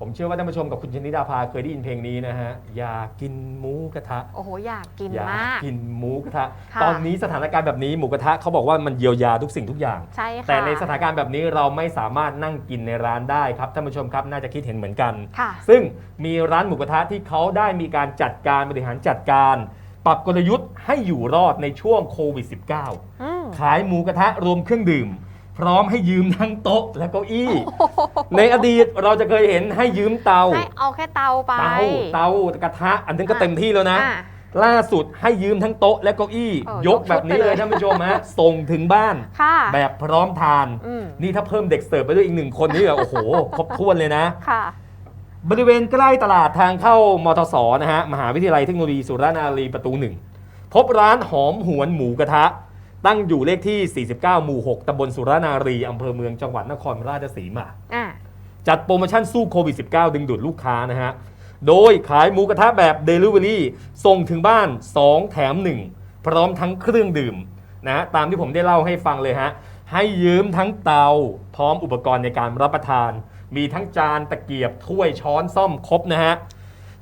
ผมเชื่อว่าท่านผู้ชมกับคุณชนิดาภาเคยได้ยินเพลงนี้นะฮะ อยากกินหมูกระทะ โอ้โห อยากกินอยากมากกินหมูกระทะ ค่ะ ตอนนี้สถานการณ์แบบนี้หมูกระทะเขาบอกว่ามันเยียวยาทุกสิ่งทุกอย่าง ใช่ค่ะแต่ในสถานการณ์แบบนี้เราไม่สามารถนั่งกินในร้านได้ครับท่านผู้ชมครับน่าจะคิดเห็นเหมือนกัน ค่ะ ซึ่งมีร้านหมูกระทะที่เขาได้มีการจัดการบริหารจัดการ ปรับกลยุทธ์ให้อยู่รอดในช่วงโควิด -19 อืมขายหมูกระทะรวมเครื่องดื่ม พร้อมให้ยืมทั้งโต๊ะและเก้าอี้ ในอดีตเราจะเคยเห็นให้ยืมเตาให้เอาแค่เตาไป เตาเตากระทะอันนั้นก็เต็มที่แล้วนะ อะ ล่าสุดให้ยืมทั้งโต๊ะและเก้าอี้ เออยกแบบนี้ยกชุดไปเลเลยยท่านผู้ชมฮะ ส่งถึงบ้าน ค่ะ แบบพร้อมทาน อืม นี่ถ้าเพิ่มเด็กเสิร์ฟไปด้วยอีกหนึ่งคนนี่แบบโอ้โห ครบถ้วนเลยนะ ค่ะ บริเวณใกล้ตลาดทางเข้ามทสนะฮะ มหาวิทยาลัยเทคโนโลยีสุรานารีประตูหนึ่ง พบร้านหอมหวนหมูกระทะ ตั้งอยู่เลขที่ 49 หมู่ 6ตำบลสุรานารีอำเภอเมืองจังหวัดนครราชสีมา อะจัดโปรโมชั่นสู้โควิด -19 ดึงดูดลูกค้านะฮะ โดยขายหมูกระทะแบบ Delivery ส่งถึงบ้าน 2 แถม 1 พร้อมทั้งเครื่องดื่มนะฮะตามที่ผมได้เล่าให้ฟังเลยฮะ ให้ยืมทั้งเตา พร้อมอุปกรณ์ในการรับประทาน มีทั้งจานตะเกียบถ้วยช้อนซ่อมครบนะฮะ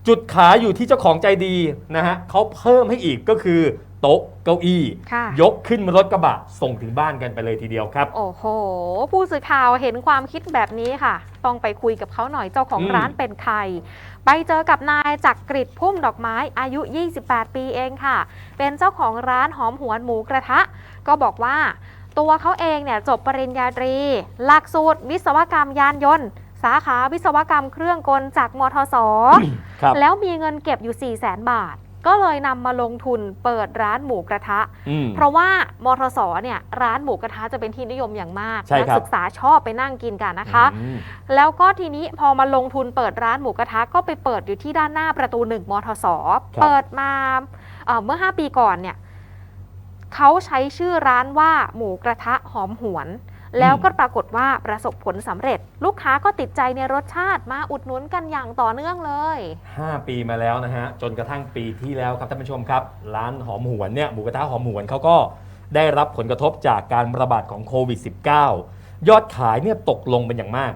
จุดขายอยู่ที่เจ้าของใจดีนะฮะเขาเพิ่มให้อีกก็คือ โต๊ะเก้าอี้ ค่ะ ยกขึ้นรถกระบะส่งถึงบ้านกันไปเลยทีเดียวครับ โอ้โห ผู้สื่อข่าวเห็นความคิดแบบนี้ค่ะ ต้องไปคุยกับเขาหน่อยเจ้าของอืม ร้านเป็นใคร ไปเจอกับนายจักริดพุ่มดอกไม้อายุ 28 ปีเองค่ะ เป็นเจ้าของร้านหอมหวนหมูกระทะ ก็บอกว่า ตัวเขาเองเนี่ยจบปริญญาตรี หลักสูตรวิศวกรรมยานยนต์ สาขาวิศวกรรมเครื่องกลจากมทสครับ แล้วมีเงินเก็บอยู่ 4 0 0 0 0 0 บาท ก็เลยนำมาลงทุนเปิดร้านหมูกระทะ อืม เพราะว่ามทสเนี่ยร้านหมูกระทะจะเป็นที่นิยมอย่างมากใช่ครับนัศึกษาชอบไปนั่งกินกันนะคะ อืม แล้วก็ทีนี้พอมาลงทุนเปิดร้านหมูกระทะก็ไปเปิดอยู่ที่ด้านหน้าประตูหนึ่งมทสครับ เปิดมาเอ่อเมื่อ 5 ปีก่อนเนี่ยเขาใช้ชื่อร้านว่าหมูกระทะหอมหวน แล้วก็ปรากฏว่าประสบผลสำเร็จ ลูกค้าก็ติดใจในรสชาติมาอุดหนุนกันอย่างต่อเนื่องเลย 5 ปีมาแล้วนะฮะ จนกระทั่งปีที่แล้วครับท่านผู้ชมครับ ร้านหอมหวนเนี่ยหมูกระทะหอมหวนเขาก็ได้รับผลกระทบจากการระบาดของโควิด -19 ยอดขายเนี่ยตกลงเป็นอย่างมาก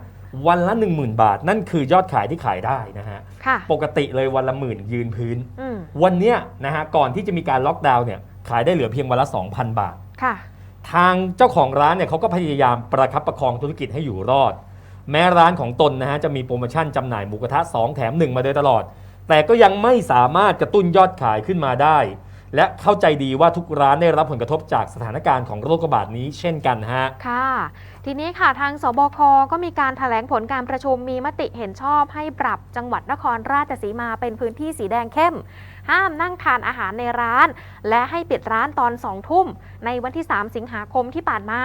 วันละ 10,000 บาท นั่นคือยอดขายที่ขายได้นะฮะค่ะปกติเลยวันละหมื่นยืนพื้นอืมวันเนี้ยนะฮะก่อนที่จะมีการล็อกดาวน์เนี่ยขายได้เหลือเพียงวันละ 2,000 บาทค่ะ ทางเจ้าของร้านเนี่ยเขาก็พยายามประคับประคองธุรกิจให้อยู่รอด แม้ร้านของตนนะฮะจะมีโปรโมชั่นจำหน่ายหมูกระทะ 2 แถม 1 มาโดยตลอด แต่ก็ยังไม่สามารถกระตุ้นยอดขายขึ้นมาได้ และเข้าใจดีว่าทุกร้านได้รับผลกระทบจากสถานการณ์ของโรคระบาดนี้เช่นกันฮะ ค่ะ ทีนี้ค่ะทางสบคก็มีการถแถลงผลการประชุมมีมติเห็นชอบให้ปรับจังหวัดนครราชสีมาเป็นพื้นที่สีแดงเข้ม ห้ามนั่งทานอาหารในร้าน และให้ปิดร้านตอนสองทุ่ม ในวันที่ 3 สิงหาคมที่ผ่านมา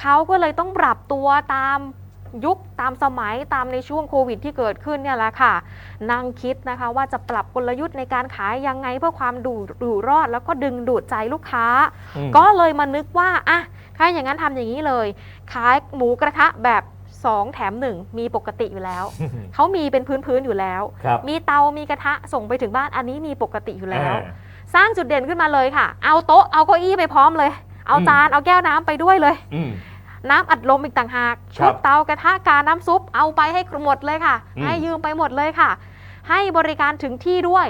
เขาก็เลยต้องปรับตัวตามยุคตามสมัยตามในช่วงโควิดที่เกิดขึ้นเนี่ยแหละค่ะ นั่งคิดนะคะว่าจะปรับกลยุทธ์ในการขายยังไงเพื่อความดูดูรอด แล้วก็ดึงดูดใจลูกค้าอืมก็เลยมานึกว่าอะถ้าอย่างนั้นทำอย่างนี้เลย ขายหมูกระทะแบบ 2 แถม 1 มีปกติอยู่แล้ว เขามีเป็นพื้นๆอยู่แล้ว ครับมีเตามีกระทะส่งไปถึงบ้านอันนี้มีปกติอยู่แล้ว อ่า สร้างจุดเด่นขึ้นมาเลยค่ะ เอาโต๊ะเอาเก้าอี้ไปพร้อมเลย เอาอืมจานเอาแก้วน้ำไปด้วยเลย อืม น้ำอัดลมอีกต่างหากคชุรัดบเตากระทะกาน้ำซุปเอาไปให้หมดเลยค่ะ อืม ให้ยืมไปหมดเลยค่ะ ให้บริการถึงที่ด้วย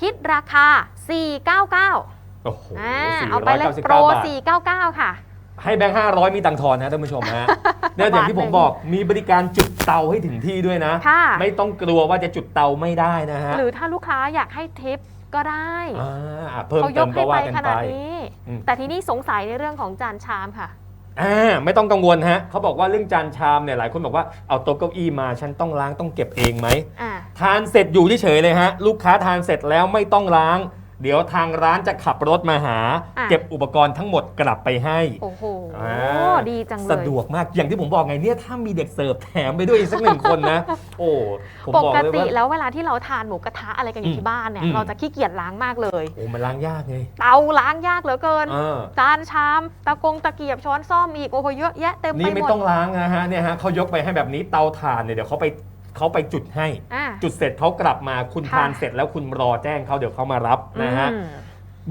คิดราคา 499 โอ้โหอ่าเอาไปเลย499โปร บาท499 ค่ะ ให้แบงค์ห้าร้อยมีตังค์ทอนนะท่านผู้ชมฮะ เนี่ยอย่างที่ผมบอกมีบริการจุดเตาให้ถึงที่ด้วยนะค่ะไม่ต้องกลัวว่าจะจุดเตาไม่ได้นะฮะ หรือถ้าลูกค้าอยากให้ทิปก็ได้อ่าเพิ่มเขายเติกมให้ก็ไปว่ากันขไปนาดนี้อืมแต่ทีนี้สงสัยในเรื่องของจานชามค่ะอ่าไม่ต้องกังวลฮะเขาบอกว่าเรื่องจานชามเนี่ยหลายคนบอกว่าเอาโต๊ะเก้าอี้มาฉันต้องล้างต้องเก็บเองไหมอ่าทานเสร็จอยู่เฉยๆเลยฮะลูกค้าทานเสร็จแล้วไม่ต้องล้าง เดี๋ยวทางร้านจะขับรถมาหา อะ เก็บอุปกรณ์ทั้งหมดกลับไปให้ โอ้โหอ่า ดีจังเลยสะดวกมากอย่างที่ผมบอกไงเนี่ยถ้ามีเด็กเสิร์ฟแถมไปด้วยอีกสักหนึ่งคนนะ โอ้ผมปบอกกเลยติว่า แล้วเวลาที่เราทานหมูกระทะอะไรกันออืยู่มที่บ้านเนี่ยอืม เราจะขี้เกียจล้างมากเลย โอ้มันล้างยากไงเตาล้างยากเหลือเกินเออจานชาม ตะกงตะเกียบช้อนซ่อมอีกโอ้โหเยอะแยะเต็มไปนี่ไม่หมดต้องล้างนะฮะเนี่ยฮะเขายกไปให้แบบนี้เตาถ่านเนี่ยเดี๋ยวเขาไป เขาไปจุดให้ อ่า จุดเสร็จเขากลับมาคุณค่ะ ทานเสร็จแล้วคุณรอแจ้งเขาเดี๋ยวเขามารับนะฮะ อืม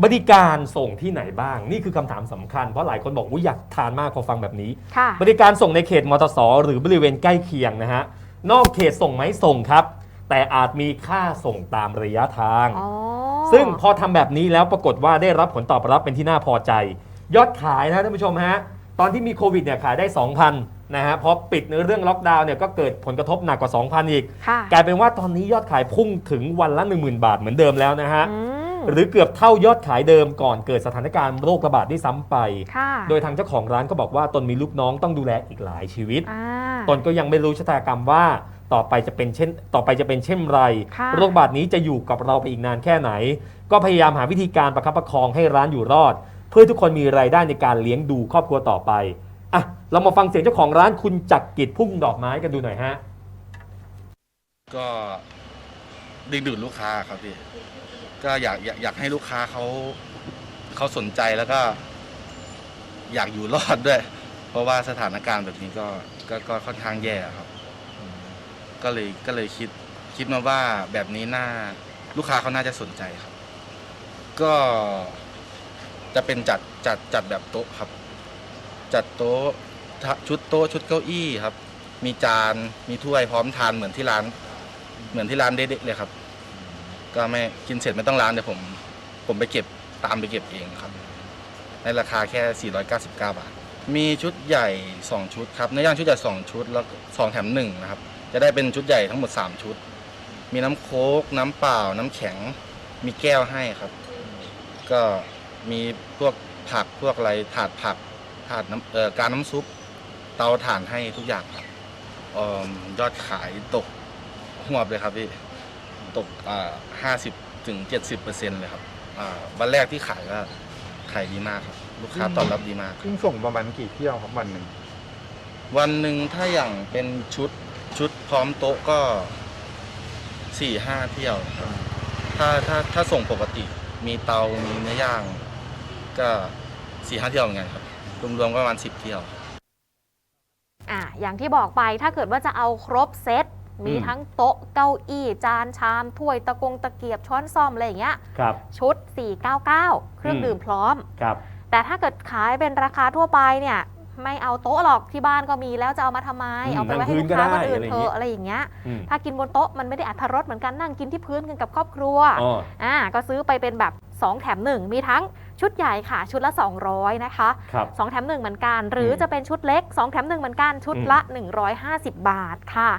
บริการส่งที่ไหนบ้าง นี่คือคำถามสำคัญ เพราะหลายคนบอกว่าอยากทานมากพอฟังแบบนี้ ค่ะ บริการส่งในเขตมทสหรือบริเวณใกล้เคียงนะฮะ นอกเขตส่งไหมส่งครับ แต่อาจมีค่าส่งตามระยะทาง อ๋อ ซึ่งพอทำแบบนี้แล้วปรากฏว่าได้รับผลตอบรับเป็นที่น่าพอใจ ยอดขายนะท่านผู้ชมฮะ ตอนที่มีโควิดเนี่ยขายได้ 2,000 นะฮะพอปิดในเรื่องล็อกดาวน์เนี่ยก็เกิดผลกระทบหนักกว่า 2,000 อีก ค่ะกลายเป็นว่าตอนนี้ยอดขายพุ่งถึงวันละ 10,000 บาทเหมือนเดิมแล้วนะฮะ อืมหรือเกือบเท่ายอดขายเดิมก่อนเกิดสถานการณ์โรคระบาดที่ซ้ำไป ค่ะโดยทางเจ้าของร้านก็บอกว่าตนมีลูกน้องต้องดูแลอีกหลายชีวิต อ่า ตนก็ยังไม่รู้ชะตากรรมว่าต่อไปจะเป็นเช่น ต่อไปจะเป็นเช่นไร ค่ะ โรคระบาดนี้จะอยู่กับเราไปอีกนานแค่ไหน ก็พยายามหาวิธีการประคับประคองให้ร้านอยู่รอด เพื่อทุกคนมีรายได้ในการเลี้ยงดูครอบครัวต่อไป อะเรามาฟังเสียงเจ้าของร้านคุณจักรกิจพุ่งดอกไม้กันดูหน่อยฮะ ก็ดึงดูดลูกค้าครับพี่ ก็อยากอยากอยากให้ลูกค้าเขาเขาสนใจแล้วก็ อยากอยู่รอดด้วย เพราะว่าสถานการณ์แบบนี้ก็ก็ก็ค่อนข้างแย่ครับ ก็เลยก็เลยคิดคิดมาว่าแบบนี้น่าลูกค้าเขาน่าจะสนใจครับ ก็จะเป็นจัดจัดจัดแบบโต๊ะครับ จัดโต๊ะชุดโต๊ะชุดเก้าอี้ครับ มีจานมีถ้วยพร้อมทานเหมือนที่ร้าน เหมือนที่ร้านเด็กๆเลยครับ ก็ไม่กินเสร็จไม่ต้องล้างเดี๋ยวผม ผมไปเก็บตามไปเก็บเองครับ ในราคาแค่ 499 บาท มีชุดใหญ่ 2 ชุดครับเนื้อย่างชุดใหญ่2ชุดแล้ว2แถม1นะครับจะได้เป็นชุดใหญ่ทั้งหมด 3 ชุด มีน้ำโค้กน้ำเปล่า น้ำแข็ง มีแก้วให้ครับ ก็มีพวกผักพวกอะไรถาดผัก ถาดน้ำเอ่อการน้ำซุป เตาถ่านให้ทุกอย่างครับเอิ่มยอดขายตกหัวบเลยครับพี่ ตกอ่าห้าสิบถึงเจ็ดสิบเปอร์เซ็นต์เลยครับอ่าวันแรกที่ขายก็ขายดีมากครับ ลูกค้าตอบรับดีมากซึ่งส่งประมาณกี่เที่ยวครับวันหนึ่งวันหนึ่งถ้าอย่างเป็นชุดชุดพร้อมโต๊ะก็สี่ห้าเที่ยวนะครับถ้าถ้าถ้าส่งปกติมีเตามีเนื้อย่าง ก็สี่ห้าเที่ยวเหมือนกันครับ รวมๆก็ประมาณสิบเที่ยว อะอย่างที่บอกไปถ้าเกิดว่าจะเอาครบเซตมีอืม ทั้งโต๊ะเก้าอี้จานชามถ้วยตะกงตะเกียบช้อนซ่อมอะไรอย่างเงี้ยครับ ชุด 499 เครื่องอืม ดื่มพร้อม ครับ แต่ถ้าเกิดขายเป็นราคาทั่วไปเนี่ย ไม่เอาโต๊ะหรอกที่บ้านก็มีแล้วจะเอามาทำไม อืมเอาไปไว้ให้นั่งพื้ลูนกค้าก็คนได้อื่นอะไรอเถย่างงี้อะอะไรอย่างเงี้ยอืมถ้ากินบนโต๊ะมันไม่ได้อัตรสเหมือนกันนั่งกินที่พื้นกันกับครอบครัว อ๋ออ่าก็ซื้อไปเป็นแบบ 2 แถม 1 มีทั้งชุดใหญ่ค่ะ ชุดละ 200 นะคะ ครับ 2 แถม 1 เหมือนกัน หรืออมจะเป็นชุดเล็ก 2 แถม 1 เหมือนกัน ชุดอืมละ 150 บาทค่ะ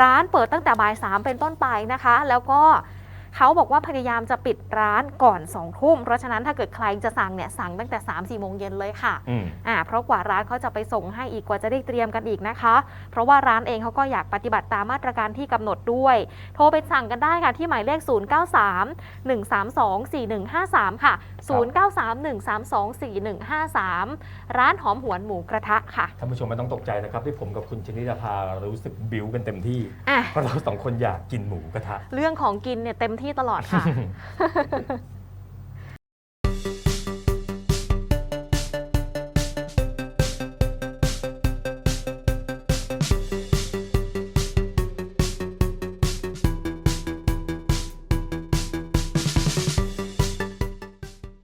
ร้านเปิดตั้งแต่บ่าย 3 เป็นต้นไปนะคะ แล้วก็ เขาบอกว่าพยายามจะปิดร้านก่อน2ทุ่ม เพราะฉะนั้นถ้าเกิดใครจะสั่งเนี่ยสั่งตั้งแต่3-4โมงเย็นเลยค่ะอืมอ่าเพราะกว่าร้านเขาจะไปส่งให้อีกกว่าจะได้เตรียมกันอีกนะคะ เพราะว่าร้านเองเขาก็อยากปฏิบัติตามมาตรการที่กำหนดด้วย โทรไปสั่งกันได้ค่ะที่หมายเลข 093 132 4153 ค่ะ 093 132 4153 ร้านหอมหวนหมูกระทะค่ะท่านผู้ชมไม่ต้องตกใจนะครับที่ผมกับคุณชนิดาภารู้สึกบิวกันเต็มที่อะเพราะเราสองคนอยากกินหมูกระทะ เรื่องของกินเนี่ยเต็มที่ตลอดค่ะ